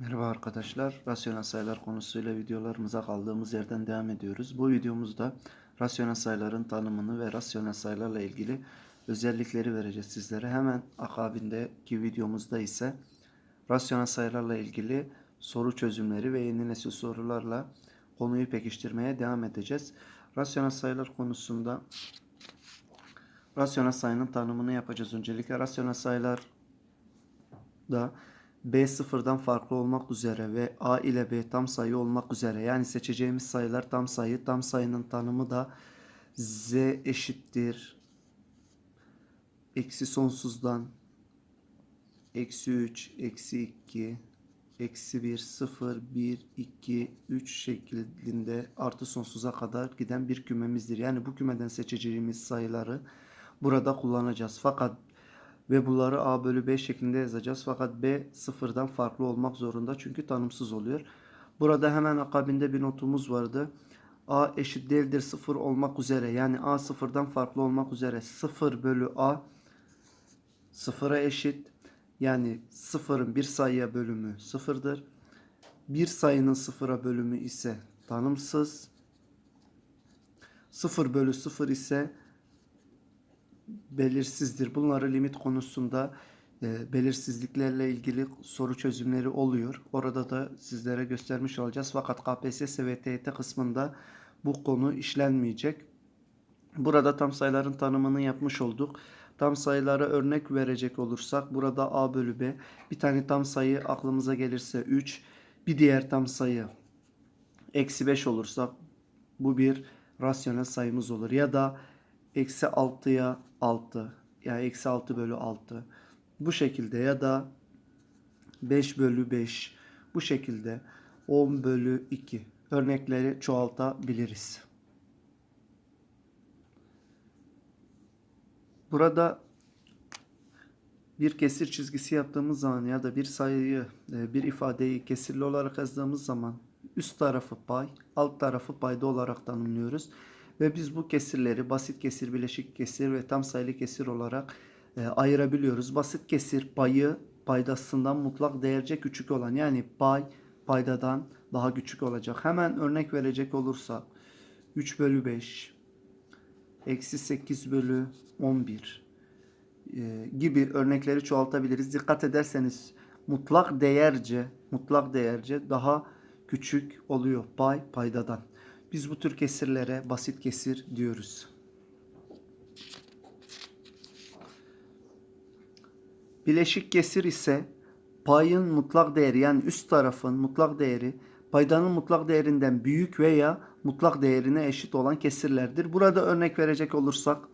Merhaba arkadaşlar. Rasyonel sayılar konusuyla videolarımıza kaldığımız yerden devam ediyoruz. Bu videomuzda rasyonel sayıların tanımını ve rasyonel sayılarla ilgili özellikleri vereceğiz sizlere. Hemen akabindeki videomuzda ise rasyonel sayılarla ilgili soru çözümleri ve yeni nesil sorularla konuyu pekiştirmeye devam edeceğiz. Rasyonel sayılar konusunda rasyonel sayının tanımını yapacağız. Öncelikle rasyonel sayılar da B sıfırdan farklı olmak üzere ve A ile B tam sayı olmak üzere yani seçeceğimiz sayılar tam sayı. Tam sayının tanımı da Z eşittir eksi sonsuzdan eksi 3, eksi 2, eksi 1, 0, 1, 2, 3 şeklinde artı sonsuza kadar giden bir kümemizdir. Yani bu kümeden seçeceğimiz sayıları burada kullanacağız. Fakat ve bunları a bölü b şeklinde yazacağız. Fakat b sıfırdan farklı olmak zorunda çünkü tanımsız oluyor. Burada hemen akabinde bir notumuz vardı. a eşit değildir sıfır olmak üzere yani a sıfırdan farklı olmak üzere 0 bölü a sıfıra eşit. Yani sıfırın bir sayıya bölümü sıfırdır. Bir sayının sıfıra bölümü ise tanımsız. 0 bölü 0 ise belirsizdir. Bunları limit konusunda e, belirsizliklerle ilgili soru çözümleri oluyor. Orada da sizlere göstermiş olacağız. Fakat KPSS ve TYT kısmında bu konu işlenmeyecek. Burada tam sayıların tanımını yapmış olduk. Tam sayılara örnek verecek olursak burada A bölü B bir tane tam sayı aklımıza gelirse 3 bir diğer tam sayı eksi 5 olursa bu bir rasyonel sayımız olur. Ya da eksi 6'ya 6 yani eksi 6 bölü 6 bu şekilde ya da 5 bölü 5 bu şekilde 10 bölü 2 örnekleri çoğaltabiliriz. Burada bir kesir çizgisi yaptığımız zaman ya da bir sayıyı, e, bir ifadeyi kesirli olarak yazdığımız zaman üst tarafı pay, alt tarafı payda olarak tanımlıyoruz. Ve biz bu kesirleri basit kesir, bileşik kesir ve tam sayılı kesir olarak e, ayırabiliyoruz. Basit kesir payı paydasından mutlak değerce küçük olan yani pay paydadan daha küçük olacak. Hemen örnek verecek olursak 3 bölü 5 eksi 8 bölü 11 e, gibi örnekleri çoğaltabiliriz. Dikkat ederseniz mutlak değerce mutlak değerce daha küçük oluyor pay paydadan. Biz bu tür kesirlere basit kesir diyoruz. Bileşik kesir ise payın mutlak değeri yani üst tarafın mutlak değeri paydanın mutlak değerinden büyük veya mutlak değerine eşit olan kesirlerdir. Burada örnek verecek olursak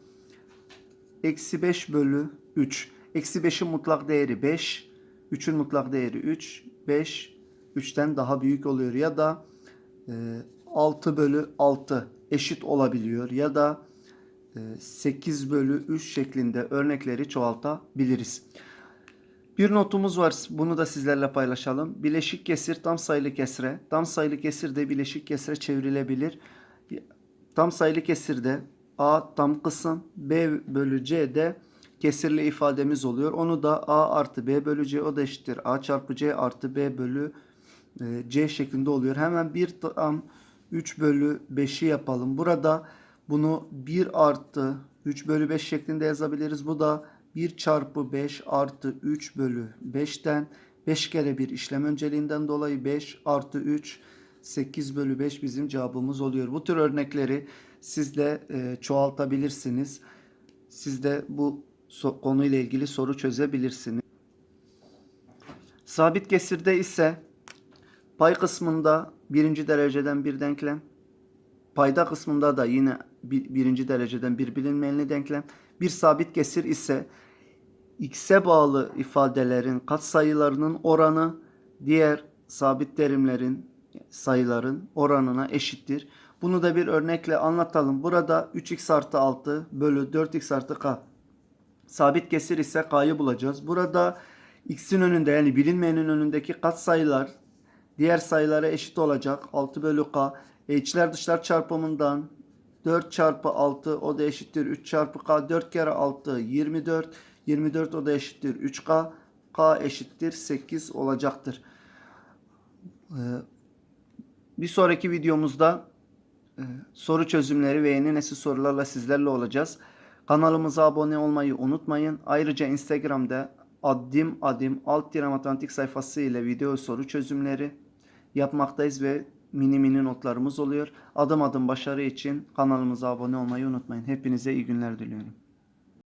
eksi 5 bölü 3. Eksi 5'in mutlak değeri 5. 3'ün mutlak değeri 3. 5 3'ten daha büyük oluyor ya da e, 6 bölü 6 eşit olabiliyor ya da 8 e, bölü 3 şeklinde örnekleri çoğaltabiliriz. Bir notumuz var. Bunu da sizlerle paylaşalım. Bileşik kesir tam sayılı kesre. Tam sayılı kesir de bileşik kesre çevrilebilir. Tam sayılı kesirde A tam kısım B bölü C de kesirli ifademiz oluyor. Onu da A artı B bölü C o da eşittir. A çarpı C artı B bölü e, C şeklinde oluyor. Hemen bir tam 3 bölü 5'i yapalım. Burada bunu 1 artı 3 bölü 5 şeklinde yazabiliriz. Bu da 1 çarpı 5 artı 3 bölü 5'ten 5 kere bir işlem önceliğinden dolayı 5 artı 3 8 bölü 5 bizim cevabımız oluyor. Bu tür örnekleri siz de e, çoğaltabilirsiniz. Siz de bu konuyla ilgili soru çözebilirsiniz. Sabit kesirde ise pay kısmında birinci dereceden bir denklem. Payda kısmında da yine bir, birinci dereceden bir bilinmeyenli denklem. Bir sabit kesir ise x'e bağlı ifadelerin katsayılarının oranı diğer sabit terimlerin sayıların oranına eşittir. Bunu da bir örnekle anlatalım. Burada 3x artı 6 bölü 4x artı k. Sabit kesir ise k'yı bulacağız. Burada x'in önünde yani bilinmeyenin önündeki katsayılar diğer sayılara eşit olacak. 6 bölü k. E, içler dışlar çarpımından 4 çarpı 6 o da eşittir 3 çarpı k. 4 kere 6 24. 24 o da eşittir 3k. k eşittir 8 olacaktır. Ee, bir sonraki videomuzda e, soru çözümleri ve yeni nesil sorularla sizlerle olacağız. Kanalımıza abone olmayı unutmayın. Ayrıca Instagram'da adim adim alt tire sayfası ile video soru çözümleri yapmaktayız ve mini mini notlarımız oluyor. Adım adım başarı için kanalımıza abone olmayı unutmayın. Hepinize iyi günler diliyorum.